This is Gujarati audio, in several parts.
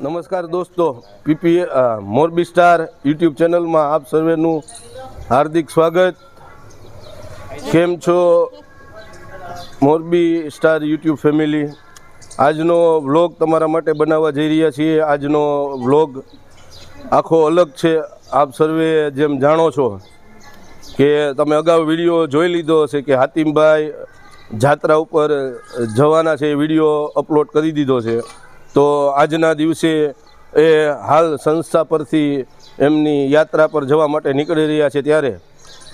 નમસ્કાર દોસ્તો પીપી મોરબી સ્ટાર યુટ્યુબ ચેનલમાં આપ સર્વેનું હાર્દિક સ્વાગત. કેમ છો? મોરબી સ્ટાર યુટ્યુબ ફેમિલી, આજનો વ્લોગ તમારા માટે બનાવવા જઈ રહ્યા છીએ. આજનો વ્લોગ આખો અલગ છે. આપ સર્વે જેમ જાણો છો કે તમે અગાઉ વીડિયો જોઈ લીધો હશે કે હાતિમભાઈ જાત્રા ઉપર જવાના છે એ વીડિયો અપલોડ કરી દીધો છે. તો આજના દિવસે એ હાલ સંસ્થા પરથી એમની યાત્રા પર જવા માટે નીકળી રહ્યા છે ત્યારે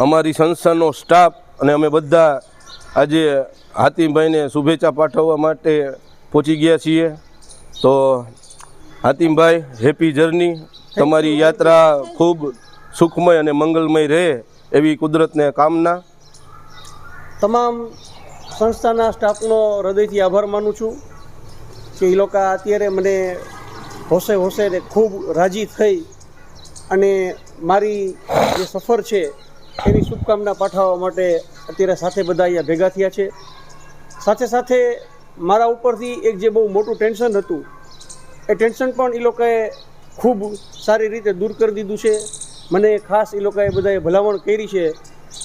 અમારી સંસ્થાનો સ્ટાફ અને અમે બધા આજે હાતિમભાઈને શુભેચ્છા પાઠવવા માટે પહોંચી ગયા છીએ. તો હાતિમભાઈ હેપી જર્ની. તમારી યાત્રા ખૂબ સુખમય અને મંગલમય રહે એવી કુદરતને કામના. તમામ સંસ્થાના સ્ટાફનો હૃદયથી આભાર માનું છું. કે એ લોકો અત્યારે મને હોશે હોશે ને ખૂબ રાજી થઈ અને મારી જે સફર છે, એની શુભકામના પાઠવવા માટે અત્યારે સાથે બધા અહીંયા ભેગા થયા છે. સાથે સાથે મારા ઉપરથી એક જે બહુ મોટું ટેન્શન હતું, એ ટેન્શન પણ એ લોકોએ ખૂબ સારી રીતે દૂર કરી દીધું છે. મને ખાસ એ લોકોએ બધાએ ભલામણ કરી છે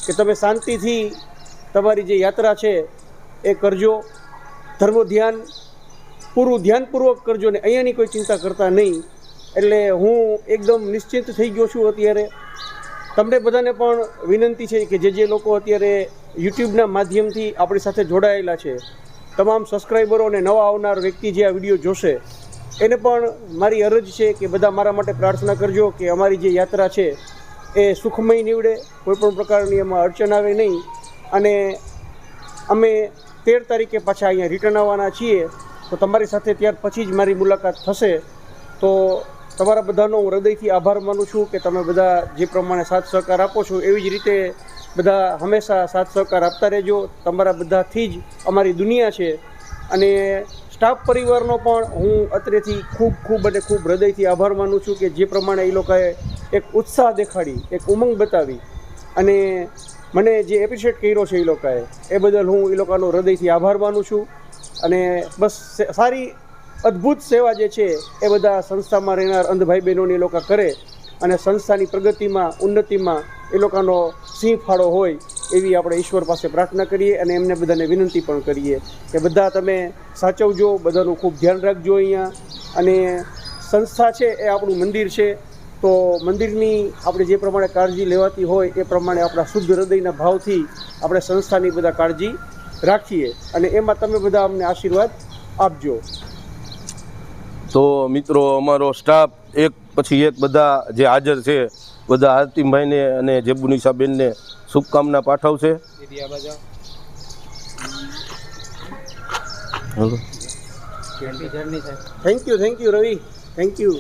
કે તમે શાંતિથી તમારી જે યાત્રા છે, એ કરજો. ધર્મ ધ્યાન પૂરું ધ્યાનપૂર્વક કરજો ને અહીંયાની કોઈ ચિંતા કરતા નહીં. એટલે હું એકદમ નિશ્ચિંત થઈ ગયો છું અત્યારે. તમને બધાને પણ વિનંતી છે કે જે જે લોકો અત્યારે યુટ્યુબના માધ્યમથી આપણી સાથે જોડાયેલા છે, તમામ સબસ્ક્રાઈબરો અને નવા આવનાર વ્યક્તિ જે આ વીડિયો જોશે, એને પણ મારી અરજ છે કે બધા મારા માટે પ્રાર્થના કરજો કે અમારી જે યાત્રા છે એ સુખમય નીવડે, કોઈપણ પ્રકારની એમાં અડચણ આવે નહીં. અને અમે તેર તારીખે પાછા અહીંયા રિટર્ન આવવાના છીએ. તો તમારી સાથે ત્યાર પછી જ મારી મુલાકાત થશે. તો તમારા બધાનો હું હૃદયથી આભાર માનું છું કે તમે બધા જે પ્રમાણે સાથ સહકાર આપો છો, એવી જ રીતે બધા હંમેશા સાથ સહકાર આપતા રહેજો. તમારા બધાથી જ અમારી દુનિયા છે. અને સ્ટાફ પરિવારનો પણ હું અત્રેથી ખૂબ ખૂબ અને ખૂબ હૃદયથી આભાર માનું છું કે જે પ્રમાણે એ લોકોએ એક ઉત્સાહ દેખાડી, એક ઉમંગ બતાવી. અને મને જે એપ્રિશિએટ કર્યો છે એ લોકોએ, એ બદલ હું એ લોકોનો હૃદયથી આભાર માનું છું. અને બસ સારી અદ્ભુત સેવા જે છે એ બધા સંસ્થામાં રહેનાર અંધભાઈ બહેનોને એ લોકો કરે અને સંસ્થાની પ્રગતિમાં, ઉન્નતિમાં એ લોકોનો સિંહ ફાળો હોય એવી આપણે ઈશ્વર પાસે પ્રાર્થના કરીએ અને એમને બધાને વિનંતી પણ કરીએ કે બધા તમે સાચવજો, બધાનું ખૂબ ધ્યાન રાખજો અહીંયા. અને સંસ્થા છે એ આપણું મંદિર છે, તો મંદિરની આપણે જે પ્રમાણે કાળજી લેવાતી હોય એ પ્રમાણે આપણા શુદ્ધ હૃદયના ભાવથી આપણે સંસ્થાની બધા કાળજી રાખીએ અને એમાં તમે બધા અમને આશીર્વાદ આપજો તો મિત્રો અમારો સ્ટાફ એક પછી એક બધા જે હાજર છે બધા આરતીમભાઈને અને જેબુનિશાબેનને શુભકામના પાઠવશે હાલો. Thank you thank you Ravi thank you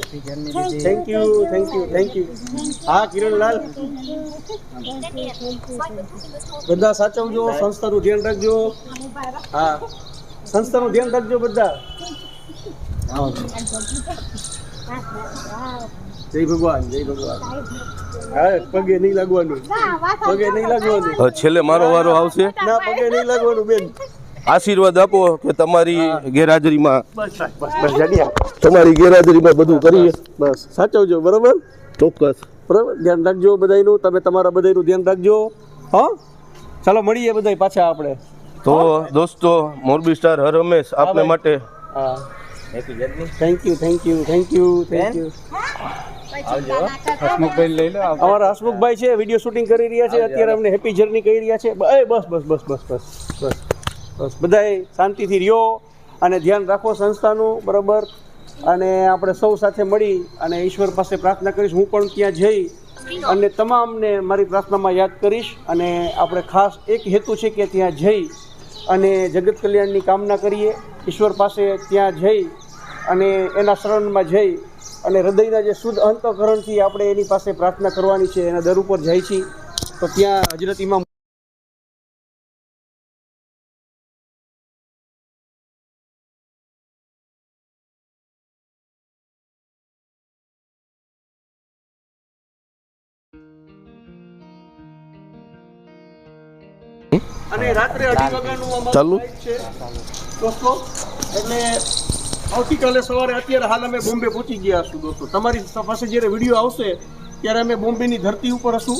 thank you thank you thank you હા કિરણલાલ. બધા સાચવજો સંસ્થાનું ધ્યાન રાખજો. હા. સંસ્થાનું ધ્યાન રાખજો બધા. જય ભગવાન જય ભગવાન. હા પગે નહીં લાગવાનું. પગે નહીં લાગવાનું. છેલ્લે મારો વારો આવશે. ના પગે નહીં લાગવાનું બેન. આશીર્વાદ આપો કે તમારી ગેરહાજરીમાં બસ બસ બસ જાડિયા તમારી ગેરહાજરીમાં બધું કરીએ. બસ સાચવજો બરોબર? ચોક્કસ. બરાબર? ધ્યાન રાખજો બધાયનું. તમે તમારા બધાયનું ધ્યાન રાખજો. હા? ચાલો મળીએ બધાય પાછા આપણે. તો દોસ્તો મોરબી સ્ટાર હર હંમેશ આપને માટે. હા. Thank you thank you thank you thank you અમારા હસમુખભાઈ છે વીડિયો શૂટિંગ કરી રહ્યા છે. અત્યારે અમને હેપી જર્ની કરી રહ્યા છે. બસ બસ બસ બસ બસ બસ. બસ, બધાય શાંતિથી રહ્યો અને ધ્યાન રાખો સંસ્થાનું, બરાબર? અને આપણે સૌ સાથે મળી અને ઈશ્વર પાસે પ્રાર્થના કરીશ. હું પણ ત્યાં જઈ અને તમામને મારી પ્રાર્થનામાં યાદ કરીશ અને આપણે ખાસ એક હેતુ છે કે ત્યાં જઈ અને જગત કલ્યાણની કામના કરીએ. ઈશ્વર પાસે ત્યાં જઈ અને એના શરણમાં જઈ અને હૃદયના જે શુદ્ધ અંતઃકરણથી આપણે એની પાસે પ્રાર્થના કરવાની છે, એના દર ઉપર જાય છીએ તો ત્યાં હજરત ઇમામ અને રાત્રે અઢી વાગ્યાનું અમારું? છે. દોસ્તો એટલે આવતીકાલે સવારે અત્યારે હાલ અમે બોમ્બે પહોંચી ગયા છું દોસ્તો. તમારી પાસે જ્યારે વીડિયો આવશે ત્યારે અમે બોમ્બેની ધરતી ઉપર હશું.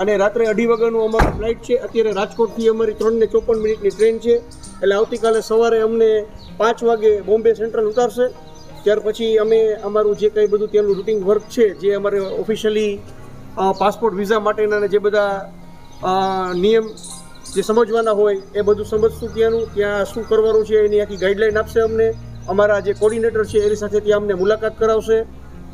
અને રાત્રે અઢી વાગ્યાનું અમારું ફ્લાઇટ છે. અત્યારે રાજકોટથી અમારી ત્રણ ને ચોપન મિનિટની ટ્રેન છે. એટલે આવતીકાલે સવારે અમને પાંચ વાગે બોમ્બે સેન્ટ્રલ ઉતારશે. ત્યાર પછી અમે અમારું જે કંઈ બધું ત્યાંનું રૂટિંગ વર્ક છે જે અમારે ઓફિશિયલી પાસપોર્ટ વિઝા માટેના જે બધા નિયમ જે સમજવાના હોય એ બધું સમજશું ત્યાંનું ત્યાં શું કરવાનું છે, એની આખી ગાઈડલાઈન આપશે અમને. અમારા જે કોર્ડિનેટર છે, એની સાથે ત્યાં અમને મુલાકાત કરાવશે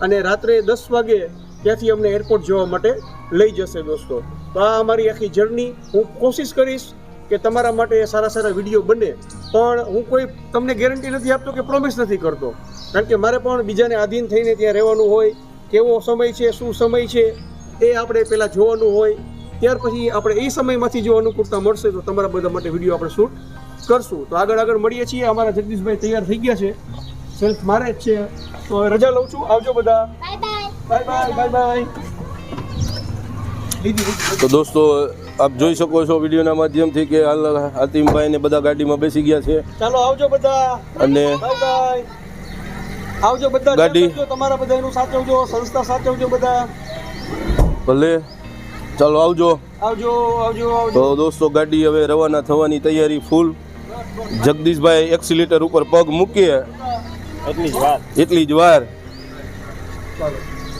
અને રાત્રે દસ વાગે ત્યાંથી અમને એરપોર્ટ જવા માટે લઈ જશે દોસ્તો. તો આ અમારી આખી જર્ની હું કોશિશ કરીશ કે તમારા માટે સારા સારા વીડિયો બને, પણ હું કોઈ તમને ગેરંટી નથી આપતો કે પ્રોમિસ નથી કરતો. કારણ કે મારે પણ બીજાને આધીન થઈને ત્યાં રહેવાનું હોય, કેવો સમય છે, શું સમય છે, એ આપણે પહેલાં જોવાનું હોય. ત્યાર પછી આપણે એ સમયમાંથી જો અનુકૂળતા મળશે તો તમારા બધા માટે વીડિયો આપણે શૂટ કરશું. તો આગળ આગળ મળીએ છીએ. અમારા જગદીશભાઈ તૈયાર થઈ ગયા છે. સેલ્ફ મારે જ છે. તો રજા લઉં છું. આવજો બધા. બાય બાય બાય બાય તો દોસ્તો આપ જોઈ શકો છો વિડીયોના માધ્યમથી કે હાલ હાતિમભાઈ ને બધા ગાડીમાં બેસી ગયા છે. ચાલો આવજો બધા. અને બાય બાય આવજો બધા. ગાડી. તમારા બધા બધાનું સાચવજો સંસ્થા સાચવજો બધા. ભલે. ચાલો આવજો. આવજો આવજો આવજો. તો દોસ્તો ગાડી હવે રવાના થવાની તૈયારી ફૂલ જગદીશભાઈ એક્સિલેટર ઉપર પગ મૂકીએ. એટલી જ વાર એટલી જ વાર.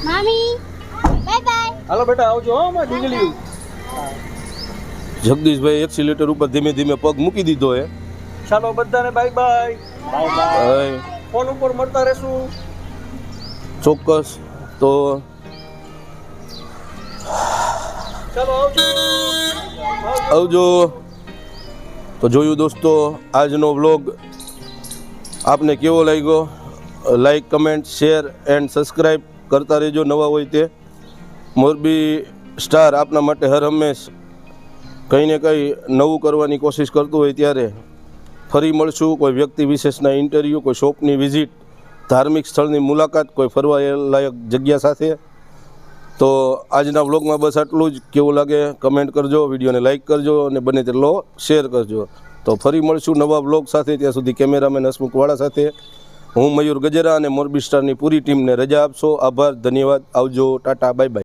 મામી બાય બાય હાલો બેટા આવજો હો માં ઢીંગલી જગદીશભાઈ એક્સિલેટર ઉપર ધીમે ધીમે પગ મૂકી દીધો હે. ચાલો બધાને bye bye bye bye. Phone ઉપર મળતા રહેશું. ચોક્કસ. તો આવજો. તો જોયું દોસ્તો, આજનો વ્લોગ આપને કેવો લાગ્યો? Like comment share and subscribe કરતા રહેજો નવા હોય તે. મોરબી સ્ટાર આપના માટે હર હંમેશ કંઈ ને કંઈ નવું કરવાની કોશિશ કરતું હોય ત્યારે ફરી મળશું. કોઈ વ્યક્તિ વિશેષના ઇન્ટરવ્યૂ કોઈ શોપની વિઝિટ ધાર્મિક સ્થળની મુલાકાત, કોઈ ફરવા લાયક જગ્યા સાથે તો આજના વ્લોગમાં બસ આટલું જ. કેવું લાગે કમેન્ટ કરજો, વિડીયોને લાઇક કરજો અને બને તેટલો શેર કરજો. તો ફરી મળશું નવા વ્લોગ સાથે. ત્યાં સુધી કેમેરામેન હસમુખવાળા સાથે. હું મયુર ગજેરા અને મોરબી સ્ટારની પૂરી ટીમને રજા આપશો. આભાર, ધન્યવાદ. આવજો. Tata bye bye